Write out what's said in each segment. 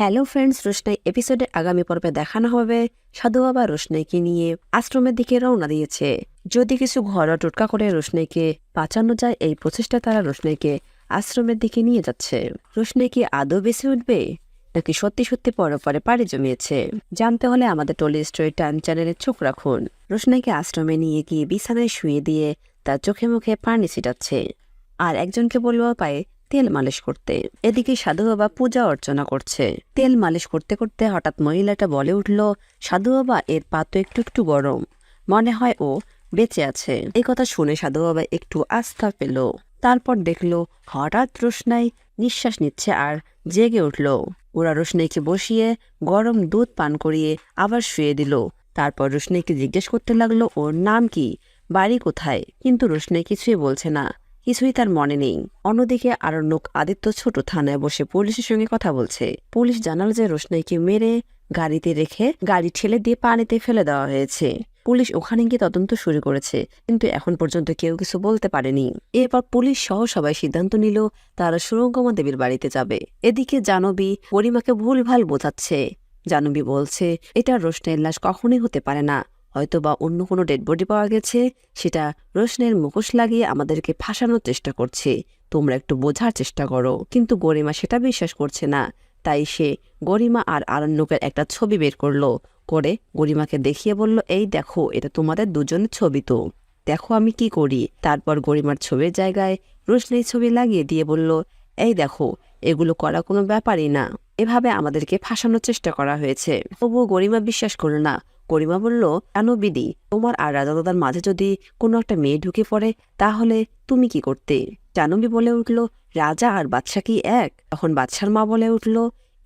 Hello friends, রোশনাই এপিসোডে আগামী পর্বে দেখানো হবে সাধু বাবা রোশনাইকে নিয়ে আশ্রমের দিকে রওনা দিয়েছে। যদি কিছু ঘরোয়া টোটকা করে রোশনাইকে বাঁচানো যায়, এই প্রচেষ্টা তারা রোশনাইকে আশ্রমের দিকে নিয়ে যাচ্ছে। রোশনাই কি আদৌ বেঁচে উঠবে? নাকি সত্যি সত্যি পরপরে পাড়ি জমিয়েছে? জানতে হলে আমাদের টলি স্টোরি টাইম চ্যানেলে চোখ রাখুন। রোশনাইকে আশ্রমে নিয়ে গিয়ে বিছানায় শুয়ে দিয়ে তার চোখে মুখে পানি ছিটাচ্ছে। আর একজনকে বলল পায়ে তেল মালিশ করতে। এদিকে সাধু বাবা পূজা অর্চনা করছে। তেল মালিশ করতে করতে হঠাৎ মহিলাটা বলে উঠল, সাধু বাবা, এর পা তো একটু একটু গরম। মনে হয় ও বেঁচে আছে। এই কথা শুনে সাধু বাবা একটু আস্থা পেল। তারপর দেখল, হঠাৎ রোশনাই নিঃশ্বাস নিচ্ছে আর জেগে উঠল। ওরা রোশনাইকে বসিয়ে গরম দুধ পান করিয়ে আবার শুয়ে দিল। তারপর রোশনাইকে জিজ্ঞেস করতে লাগল, ওর নাম কি? বাড়ি কোথায়? কিন্তু রোশনাই কিছুই বলছে না। কিছুই তার মনে নেই। অন্যদিকে আরণ্যক আদিত্য ছোট থানায় বসে পুলিশের সঙ্গে কথা বলছে। পুলিশ জানাল যে রোশনাইকে মেরে গাড়িতে রেখে গাড়ি ঠেলে দিয়ে পানিতে ফেলে দেওয়া হয়েছে। পুলিশ ওখানে গিয়ে তদন্ত শুরু করেছে, কিন্তু এখন পর্যন্ত কেউ কিছু বলতে পারেনি। এরপর পুলিশ সহ সবাই সিদ্ধান্ত নিল, তারা সুরঙ্গমা দেবীর বাড়িতে যাবে। এদিকে জানবী গরিমাকে ভুলভাল বোঝাচ্ছে। জানবী বলছে, এটা রোশনাইয়ের লাশ কখনোই হতে পারে না। হয়তো বা অন্য কোনো ডেড বডি পাওয়া গেছে, সেটা রোশনের মুখোশ লাগিয়ে আমাদেরকে ফাঁসানোর চেষ্টা করছে। তোমরা একটু বোঝার চেষ্টা করো। কিন্তু গরিমা সেটা বিশ্বাস করছে না। তাই সে গরিমা আর আরণ্যকের একটা ছবি বের করল। করে গরিমাকে দেখিয়ে বলল, এই দেখো, এটা তোমাদের দুজনের ছবি তো। দেখো আমি কি করি? তারপর গরিমার ছবির জায়গায় রোশনের ছবি লাগিয়ে দিয়ে বলল, এই দেখো, এগুলো করা কোনো ব্যাপারই না। এভাবে আমাদেরকে ফাঁসানোর চেষ্টা করা হয়েছে। তবুও গরিমা বিশ্বাস করল না। গরিমা বলল, কেন বিদি? তোমার আর রাজা দাদার মাঝে যদি কোনো একটা মেয়ে ঢুকে পড়ে, তাহলে তুমি কি করতে? জানবী বলে উঠল, রাজা আর বাদশা কি এক? তখন বাদশার মা বলে উঠল,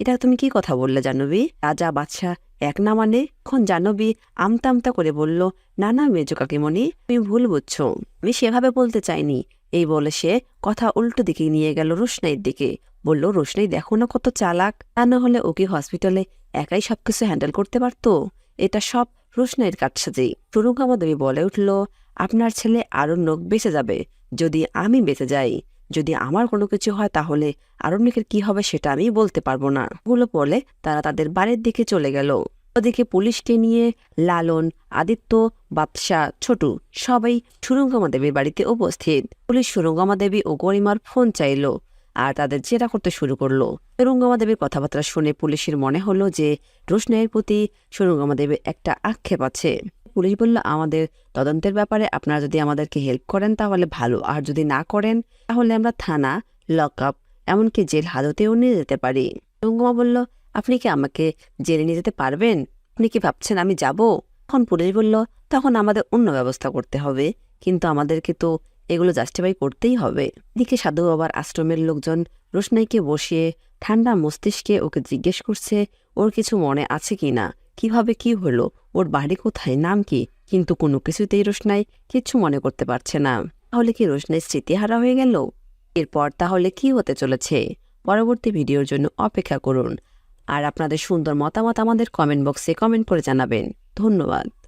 এটা তুমি কি কথা বললে জানবী রাজা, বাদশা এক না মানে? এখন জানবী আমতা আমতা করে বলল না না মেজো কাকিমণি, তুমি ভুল বুঝছ। আমি সেভাবে বলতে চাইনি। এই বলে সে কথা উল্টো দিকে নিয়ে গেল রোশনাইয়ের দিকে। বলল, রোশনাই দেখো না কত চালাক। তা না হলে ওকে হসপিটালে একাই সবকিছু হ্যান্ডেল করতে পারতো? এটা সব রোশনাইয়ের কাটসাজি সুরঙ্গামা দেবী বলে উঠল, আপনার ছেলে আরণ্যক বেঁচে যাবে। যদি আমি বেঁচে যাই, যদি আমার কোনো কিছু হয় তাহলে আরণ্যকের কি হবে সেটা আমি বলতে পারব না। গুলো বলে তারা তাদের বাড়ির দিকে চলে গেল। ওদিকে পুলিশকে নিয়ে লালন, আদিত্য, বাদশা, ছোটু সবাই সুরঙ্গমা দেবীর বাড়িতে উপস্থিত। পুলিশ সুরঙ্গমা দেবী ও গরিমার ফোন চাইল। আর তাদের জেরা করতে শুরু করল। সুরঙ্গমা দেবীর কথাবার্তা শুনে পুলিশের মনে হলো যে, রোশনাইয়ের প্রতি সুরঙ্গমা একটা আক্ষেপ আছে। পুলিশ বলল, আমাদের তদন্তের ব্যাপারে আপনারা যদি আমাদেরকে হেল্প করেন তাহলে ভালো, আর যদি না করেন, তাহলে আমরা থানা লক আপ এমনকি জেল হাজতেও নিয়ে যেতে পারি। সুরঙ্গমা বলল, আপনি কি আমাকে জেলে নিয়ে যেতে পারবেন? আপনি কি ভাবছেন আমি যাব? তখন পুলিশ বলল, তখন আমাদের অন্য ব্যবস্থা করতে হবে। কিন্তু আমাদেরকে তো এগুলো জাস্টিফাই করতেই হবে। এদিকে সাধু বাবার আশ্রমের লোকজন রোশনাইকে বসিয়ে ঠান্ডা মস্তিষ্কে ওকে জিজ্ঞেস করছে, ওর কিছু মনে আছে কি না? কীভাবে কি হলো? ওর বাড়ি কোথায়? নাম কি? কিন্তু কোনো কিছুতেই রোশনাই কিচ্ছু মনে করতে পারছে না। তাহলে কি রোশনাই স্মৃতিহারা হয়ে গেল? এরপর তাহলে কি হতে চলেছে? পরবর্তী ভিডিওর জন্য অপেক্ষা করুন। আর আপনাদের সুন্দর মতামত আমাদের কমেন্ট বক্সে কমেন্ট করে জানাবেন। ধন্যবাদ।